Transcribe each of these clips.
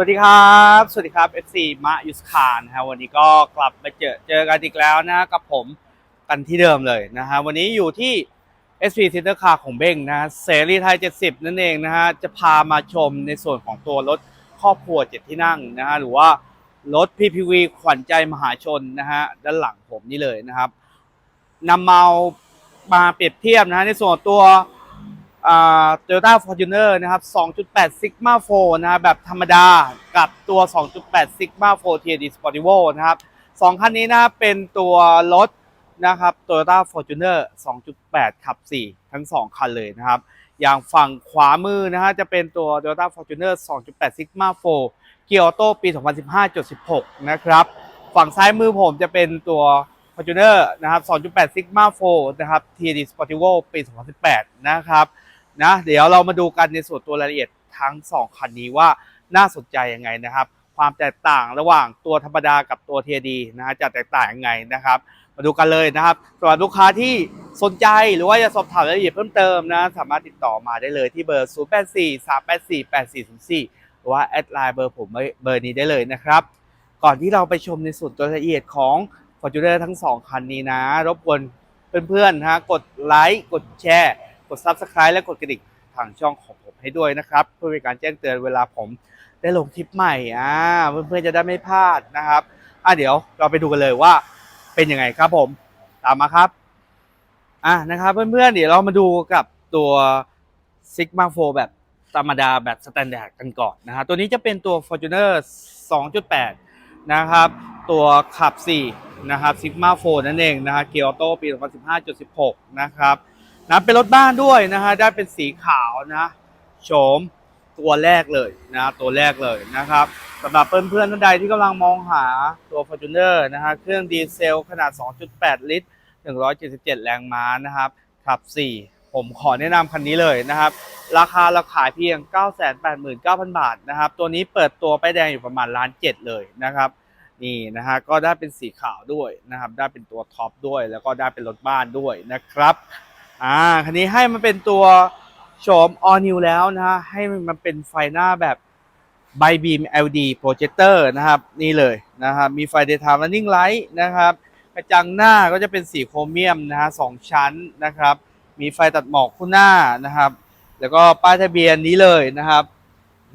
สวัสดีครับ สวัสดีครับ FC มะยุสคานนะฮะวันนี้ก็กลับมาเจอเจอกันอีกแล้วนะกับผมกันที่เดิมเลยนะฮะวันนี้อยู่ที่ SP Center Car ของเบ้งนะฮะเสรีไทย 70 นั่นเองนะฮะจะพามาชมในส่วนของตัวรถครอบครัวเจ็ดที่นั่งนะฮะหรือว่ารถ PPV ขวัญใจมหาชนนะฮะด้านหลังผมนี่เลยนะครับนำเมามาเปรียบเทียบนะฮะในส่วนตัว โตโยต้าฟอร์จูเนอร์นะครับ 2.8 Sigma 4นะครับแบบธรรมดากับตัว 2.8 Sigma 4 TRD Sportivo นะครับสองคันนี้นะเป็นตัวรถนะครับ Toyota Fortuner 2.8 ขับ 4 ทั้ง 2 คันเลยนะครับ อย่างฝั่งขวามือนะฮะจะเป็นตัว Toyota Fortuner 2.8 Sigma 4 เกียร์ออโต้ปี 2015-16 นะครับ ฝั่งซ้ายมือผมจะเป็นตัว Fortuner นะครับ 2.8 Sigma 4 นะครับ TRD Sportivo ปี 2018 นะครับ นะเดี๋ยวเรามาดูกันในส่วนตัวรายละเอียดทั้ง 2 คันนี้ว่าน่าสนใจยังไงนะครับ ความแตกต่างระหว่างตัวธรรมดากับตัว TRD นะฮะจะแตกต่างยังไงนะครับ มาดูกันเลยนะครับสำหรับลูกค้าที่สนใจหรือว่าจะสอบถามรายละเอียดเพิ่มเติมนะสามารถติดต่อมาได้เลยที่เบอร์ 0 8 4 3 8 4 8 4 0 4 หรือว่าแอดไลน์เบอร์ผมเบอร์นี้ได้เลยนะครับ ก่อนที่เราไปชมในส่วนตัวรายละเอียดของ Fortuner ทั้ง 2 คันนี้นะ รบกวนเพื่อนๆนะกดไลค์กดแชร์ กด Subscribe และกดกระดิ่งทางช่องของผมให้ด้วยนะครับ เพื่อเป็นการแจ้งเตือนเวลาผมได้ลงคลิปใหม่อ่าเพื่อนๆจะได้ไม่พลาดนะครับอะเดี๋ยวเราไปดูกันเลยว่าเป็นยังไงครับผมตามมาครับอะนะครับเพื่อนๆเดี๋ยวเรามาดูกับตัว Sigma 4แบบธรรมดาแบบสแตนดาร์ดกันก่อนนะฮะตัวนี้จะเป็นตัว Fortuner 2.8 นะครับ ตัวขับ 4 นะครับ Sigma 4นั่นเองนะฮะเกียร์ออโต้ปี 2015.16 นะครับ นะเป็นรถบ้านด้วยนะฮะได้เป็นสีขาวนะโฉมตัวแรกเลยนะตัวแรกเลยนะครับสำหรับเพื่อนๆท่านใดที่กำลังมองหาตัว Fortuner นะฮะเครื่องดีเซลขนาด 2.8 ลิตร 177 แรงม้านะครับขับ 4 ผมขอแนะนำคันนี้เลยนะครับ ราคาเราขายเพียง 989,000 บาทนะครับ ตัวนี้เปิดตัวไปแดงอยู่ประมาณล้านเจ็ดเลยนะครับนี่นะฮะก็ได้เป็นสีขาวด้วยนะครับ ได้เป็นตัวท็อปด้วย แล้วก็ได้เป็นรถบ้านด้วยนะครับ อ่าคันนี้ให้มันเป็นตัวโฉม all new แล้วนะฮะให้มันเป็นไฟหน้าแบบ b y beam LED projector นะครับนี่เลยนะครับมีไฟ daytime running light นะครับกระจังหน้าก็จะเป็นสีโครเมียมนะฮะสองชั้นนะครับ มีไฟตัดหมอกคู่หน้านะครับ แล้วก็ป้ายทะเบียนนี้เลยนะครับ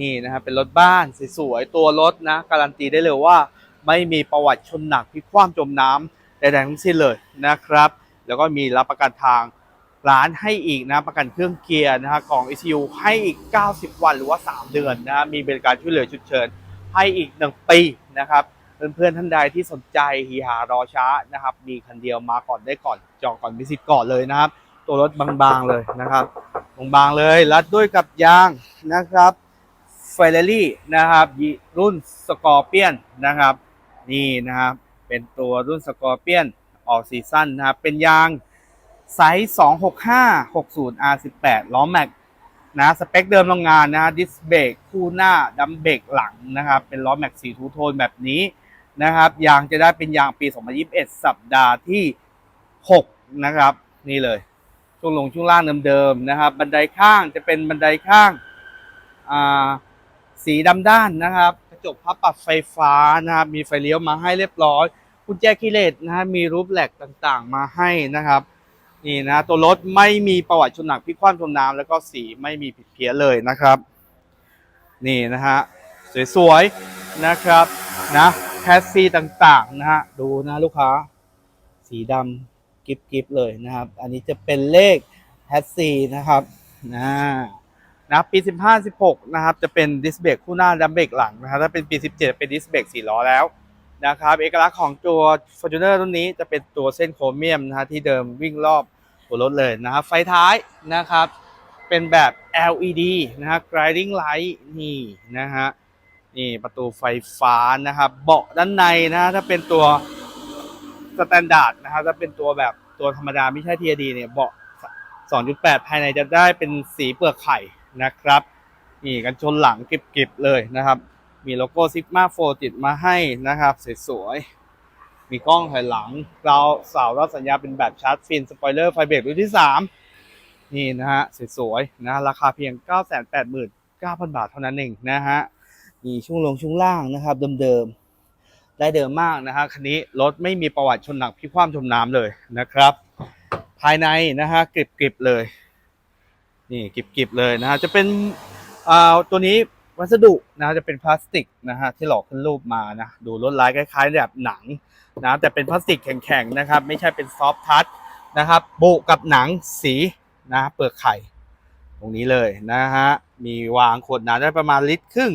นี่นะครับเป็นรถบ้านสวยๆตัวรถนะ การันตีได้เลยว่าไม่มีประวัติชนหนักพิกคว่ำจมน้ำใดๆทั้งสิ้นเลยนะครับ แล้วก็มีรับประกันทาง ร้านให้อีกนะประกันเครื่องเกียร์นะฮะกล่อง ECU ให้อีก 90 วันหรือว่า 3 เดือนนะฮะมีบริการช่วยเหลือฉุกเฉินให้อีก 1 ปีนะครับเพื่อนๆท่านใดที่สนใจฮีหารอช้านะครับ มีคันเดียวมาก่อนได้ก่อนจองก่อนมีสิทธิ์ก่อนเลยนะครับ ตัวรถบางๆเลยนะครับบางๆเลยรัดด้วยกับยางนะครับเฟอร์รารี่นะครับรุ่นสกอร์เปียนนะครับ นี่นะครับ เป็นตัวรุ่นสกอร์เปียนออกซีซั่นนะครับ เป็นยาง ไซส์ 265 60 R18 ล้อแม็กนะสเปคเดิมโรงงานนะดิสเบรกคู่หน้าดัมเบรกหลังนะครับเป็นล้อแม็กสีทูโทนแบบนี้นะครับยางจะได้เป็นยางปี 2021 สัปดาห์ที่ 6 นะครับนี่เลยช่วงลงช่วงล่างเดิมๆนะครับ บันไดข้างจะเป็นบันไดข้างอ่าสีดำด้านนะครับกระจกพับปรับไฟฟ้านะครับมีไฟเลี้ยวมาให้เรียบร้อยกุญแจคีย์เลสนะฮะมีรูปแหลกต่างๆ มาให้นะครับ นี่นะตัวรถไม่มีประวัติชนหนักพิกคว่ำจมน้ำแล้วก็สีไม่มีผิดเพี้ยนเลยนะครับ นี่นะฮะสวยๆนะครับนะแคสซีต่างๆนะฮะดูนะลูกค้า สีดำกิฟกิฟเลยนะครับ อันนี้จะเป็นเลขแฮชซีนะครับนะนะปี 15 16 นะครับ จะเป็นดิสเบรกคู่หน้าดัมเบรกหลังนะครับถ้าเป็นปี 17 เป็นดิสเบรก4ล้อแล้ว นะครับเอกลักษณ์ของตัว Fortuner รุ่นนี้จะเป็นตัวเส้นโครเมียมนะฮะที่เดิมวิ่งรอบตัวรถเลยนะครับไฟท้ายนะครับ เป็นแบบ LED นะฮะ guiding light นี่นะฮะนี่ประตูไฟฟ้านะครับเบาะด้านในนะฮะถ้าเป็นตัวสแตนดาร์ดนะครับถ้าเป็นตัวแบบตัวธรรมดาไม่ใช่ TRD เนี่ยเบาะ 2.8 ภายในจะได้เป็นสีเปลือกไข่นะครับนี่กันชนหลังเก็บๆเลยนะครับ มีโลโก้ Sigma 4ติดมาให้นะครับ สวยๆ มีกล้องถอยหลังเราเสารับสัญญาณเป็นแบบชาร์จฟินสปอยเลอร์ไฟเบรกรุ่นที่ 3 นี่นะฮะ สวยๆ นะราคาเพียง 989,000 บาทเท่านั้นเองนะฮะ มีช่วงลงช่วงล่างนะครับ เดิมๆ ได้เดิมมากนะฮะ คันนี้รถไม่มีประวัติชนหนักพิกคว่ำจมน้ำเลยนะครับ ภายในนะฮะกริบๆเลย นี่กริบๆเลยนะฮะจะเป็นอ่าตัวนี้ วัสดุนะจะเป็นพลาสติกนะฮะที่หลอกขึ้นรูปมานะดูลวดลายคล้ายๆแบบหนังนะแต่เป็นพลาสติกแข็งๆนะครับ ไม่ใช่เป็นซอฟท์ทัชนะครับโบกกับหนังสีนะเปลือกไข่ ตรงนี้เลยนะฮะมีวางขวดน้ำได้ประมาณลิตรครึ่ง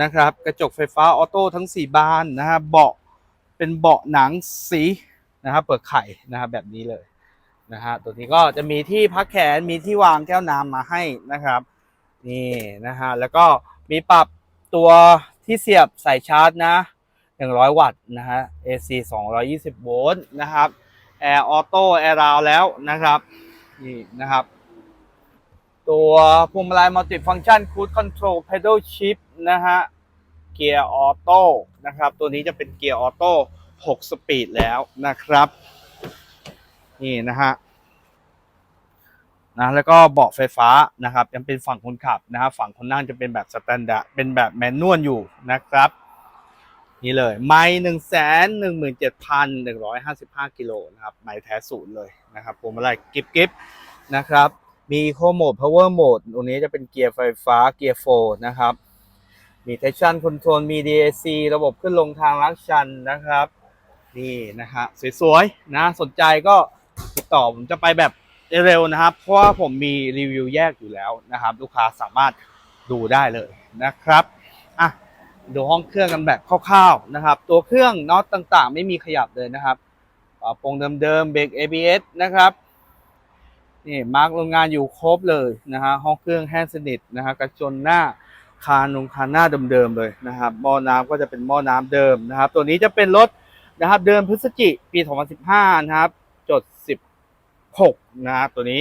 นะครับ กระจกไฟฟ้าออโต้ทั้ง 4 บานนะฮะเบาะเป็นเบาะหนังสีนะครับเปลือกไข่นะครับแบบนี้เลยนะฮะตัวนี้ก็จะมีที่พักแขนมีที่วางแก้วน้ำมาให้นะครับ นี่นะฮะแล้วก็มีปรับตัวที่เสียบสายชาร์จนะ 100 วัตต์นะฮะ AC 220 โวลต์นะครับแอร์ออโต้แอร์ราวแล้วนะครับนี่นะครับ ตัวพวงมาลัยมัลติฟัง c t ชันคูดคอนโทรล p พด l ชิพนะฮะเกียร์ออโต้นะครับ ตัวนี้จะเป็นเกียร์ออโต้6สปีดแล้วนะครับ นี่นะฮะ นะแล้วก็เบาะไฟฟ้านะครับยังเป็นฝั่งคนขับนะครับฝั่งคนนั่งจะเป็นแบบสแตนดาร์ดเป็นแบบแมนนวลอยู่นะครับ นี่เลยไม้หนึ่งแสนหนึ่งหมื่นเจ็ดพันหนึ่งร้อยห้าสิบห้ากิโลนะครับไม้แท้ศูนย์เลยนะครับพวงมาลัยกิบกิบนะครับมีโคโหมด power mode ตรงนี้จะเป็นเกียร์ไฟฟ้าเกียร์โฟนะครับ มี traction control มี DAC ระบบขึ้นลงทางลักชันนะครับ นี่นะฮะสวยๆนะสนใจก็ติดต่อผมจะไปแบบ เร็วๆนะครับ เพราะว่าผมมีรีวิวแยกอยู่แล้วนะครับ ลูกค้าสามารถดูได้เลยนะครับอะดูห้องเครื่องกันแบบคร่าวๆนะครับ ตัวเครื่องน็อตต่างๆ ไม่มีขยับเลยนะครับฝาโปรงเดิมๆเบรก ABS นะครับนี่มาร์กโรงงานอยู่ครบเลยนะฮะห้องเครื่องแห้งสนิทนะฮะกระจนหน้าคานลงคานหน้าเดิมๆเลยนะครับหม้อน้ำก็จะเป็นหม้อน้ำเดิมนะครับ ตัวนี้จะเป็นรถนะครับเดือนพฤศจิปี 2015 นะครับ จด 16 นะครับตัวนี้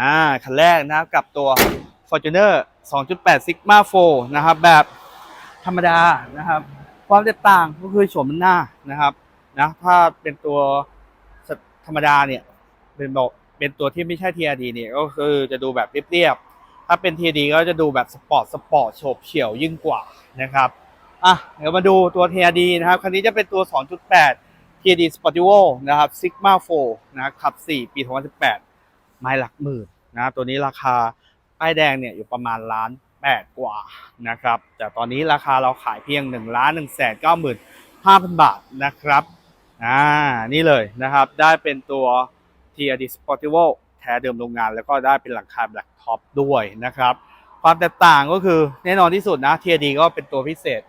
อ่าคันแรกนะครับกับตัว Fortuner 2.8 Sigma 4นะครับ แบบธรรมดานะครับ ความแตกต่างก็คือโฉมหน้านะครับนะถ้าเป็นตัวธรรมดาเนี่ยเป็นบอกเป็นตัวที่ไม่ใช่ TRD เนี่ยก็คือจะดูแบบเรียบๆถ้าเป็น TRD ก็จะดูแบบสปอร์ตสปอร์ตโฉบเฉี่ยวยิ่งกว่านะครับอะเดี๋ยวมาดูตัว TRD นะครับคันนี้จะเป็นตัว 2.8 TRD Sportivo นะครับ Sigma 4นะครับขับ 4 ปี 2018 ไม้หลักหมื่นนะตัวนี้ราคาป้ายแดงเนี่ยอยู่ประมาณล้านแปดกว่านะครับ แต่ตอนนี้ราคาเราขายเพียง1ล้าน1แสน9หมื่น5,000บาทนะครับอ่านี่เลยนะครับได้เป็นตัว TRD Sportivo แท้เดิมโรงงาน แล้วก็ได้เป็นหลังคา Black Top ด้วยนะครับ ความแตกต่างก็คือแน่นอนที่สุดนะ TRD ก็เป็นตัวพิเศษ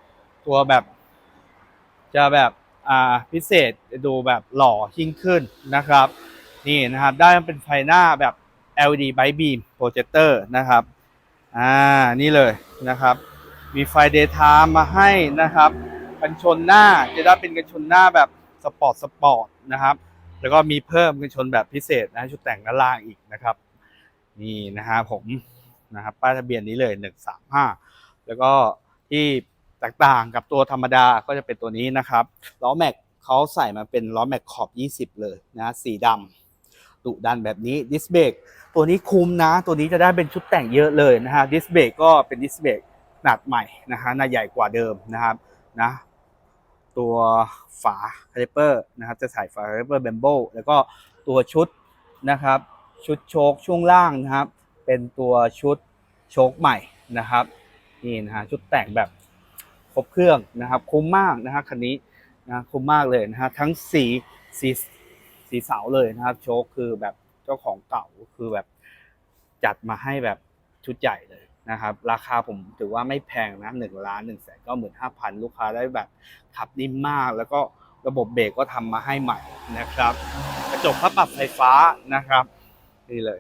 ตัวแบบ จะแบบอ่าพิเศษดูแบบหล่อยิ่งขึ้นนะครับ นี่นะครับ ได้เป็นไฟหน้าแบบ LED Bright Beam Projector นะครับ อ่า นี่เลยนะครับ มีไฟ Daytime มาให้นะครับ กันชนหน้าจะได้เป็นกันชนหน้าแบบสปอร์ตสปอร์ตนะครับ แล้วก็มีเพิ่มกันชนแบบพิเศษนะชุดแต่งด้านล่างอีกนะครับ นี่นะฮะผมนะครับป้ายทะเบียนนี้เลย 135 แล้วก็ที่แตกต่างกับตัวธรรมดาก็จะเป็นตัวนี้นะครับล้อแม็กเขาใส่มาเป็นล้อแม็กขอบ 20 เลยนะสีดำ ดุดันแบบนี้ดิสเบรกตัวนี้คุ้มนะ ตัวนี้จะได้เป็นชุดแต่งเยอะเลยนะฮะดิสเบรกก็เป็นดิสเบรกขนาดใหม่นะฮะหน้าใหญ่กว่าเดิมนะครับนะตัวฝาคาลิเปอร์นะครับจะใส่ฝาคาลิเปอร์แบมโบแล้วก็ตัวชุดนะครับ ชุดโชคช่วงล่างนะครับ เป็นตัวชุดโชคใหม่นะครับนี่นะฮะชุดแต่งแบบครบเครื่องนะครับ คุ้มมากนะฮะคันนี้นะคุ้มมากเลยนะฮะทั้งสีสี สีเสาเลยนะครับโชคคือแบบเจ้าของเก่าคือแบบจัดมาให้แบบชุดใหญ่เลยนะครับ ราคาผมถือว่าไม่แพงนะหนึ่งล้านหนึ่งแสนก็หมื่นห้าพันลูกค้าได้แบบขับนิ่มมาก แล้วก็ระบบเบรกก็ทำมาให้ใหม่นะครับ กระจกพับปรับไฟฟ้านะครับ นี่เลย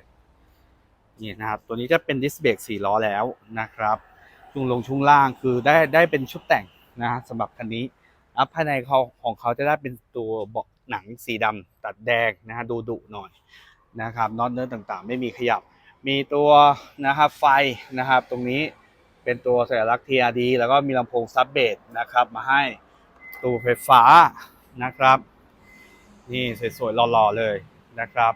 นี่นะครับ ตัวนี้จะเป็นดิสเบรกสี่ล้อแล้วนะครับช่วงลงช่วงล่างคือได้ได้เป็นชุดแต่งนะฮะสำหรับคันนี้อัพภายในเขาของเขาจะได้เป็นตัวเบาะ หนังสีดำตัดแดงนะฮะดูดุหน่อยนะครับน็อตเนื้อต่างๆ ไม่มีขยับ มีตัวนะครับไฟนะครับ ตรงนี้เป็นตัวสัญลักษณ์ TRD แล้วก็มีลำโพงซับเบสนะครับมาให้ตัวไฟฟ้านะครับ นี่สวยๆหล่อๆเลยนะครับ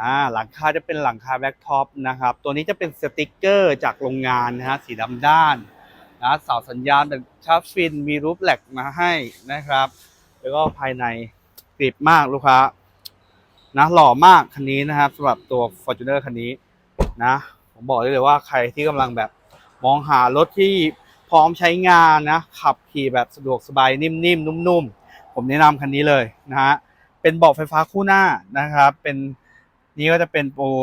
อ่าหลังคาจะเป็นหลังคาแบ็กท็อปนะครับ ตัวนี้จะเป็นสติกเกอร์จากโรงงานนะฮะสีดำด้านนะเสาสัญญาณแบบชาร์ปฟินมีรูปแหลกมาให้นะครับ แล้วก็ภายใน กริบมากลูกค้า นะหล่อมากคันนี้นะครับสำหรับตัว Fortuner คันนี้นะ ผมบอกได้เลยว่าใครที่กำลังแบบมองหารถที่พร้อมใช้งานนะ ขับขี่แบบสะดวกสบายนิ่มๆ นุ่มๆ ผมแนะนำคันนี้เลยนะฮะเป็นเบาะไฟฟ้าคู่หน้านะครับ เป็นนี่ก็จะเป็นตัว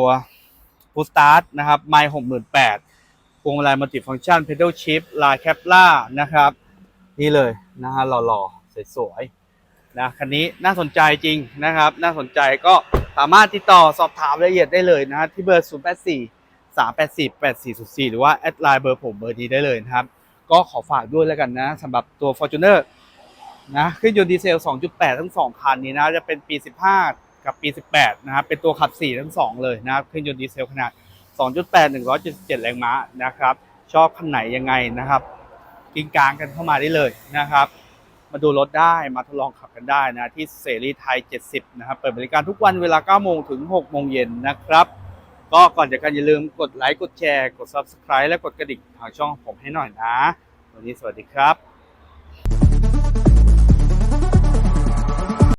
ฟูสตาร์ทนะครับไมล์หกหมื่นแปดพวงมาลัยมัลติฟังก์ชันเพด l ลชิพลายแคปล่านะครับ นี่เลยนะฮะหล่อๆ สวยๆ นะคันนี้น่าสนใจจริงนะครับ น่าสนใจก็สามารถติดต่อสอบถามรายละเอียดได้เลยนะฮะที่เบอร์ 0 8 4 3 8 4 8 4 0 4 หรือว่าแอดไลน์เบอร์ผมเบอร์นี้ได้เลยนะครับ ก็ขอฝากด้วยแล้วกันนะสำหรับตัว Fortuner นะเครื่องยนต์ดีเซล 2.8 ทั้ง 2 คันนี้นะ จะเป็นปี 15 กับปี 18 นะครับ เป็นตัวขับ 4 ทั้ง 2 เลยนะครับเครื่องยนต์ดีเซลขนาด 2.8 177 แรงม้านะครับ ชอบคันไหนยังไงนะครับกินกลางกันเข้ามาได้เลยนะครับ มาดูรถได้มาทดลองขับกันได้นะที่เสรีไทย 70 นะครับ เปิดบริการทุกวันเวลา 9 โมงถึง 6 โมงเย็นนะครับ ก็ก่อนจากกันอย่าลืมกดไลค์กดแชร์ กด Subscribe และกดกระดิ่งทางช่องของผมให้หน่อยนะ วันนี้สวัสดีครับ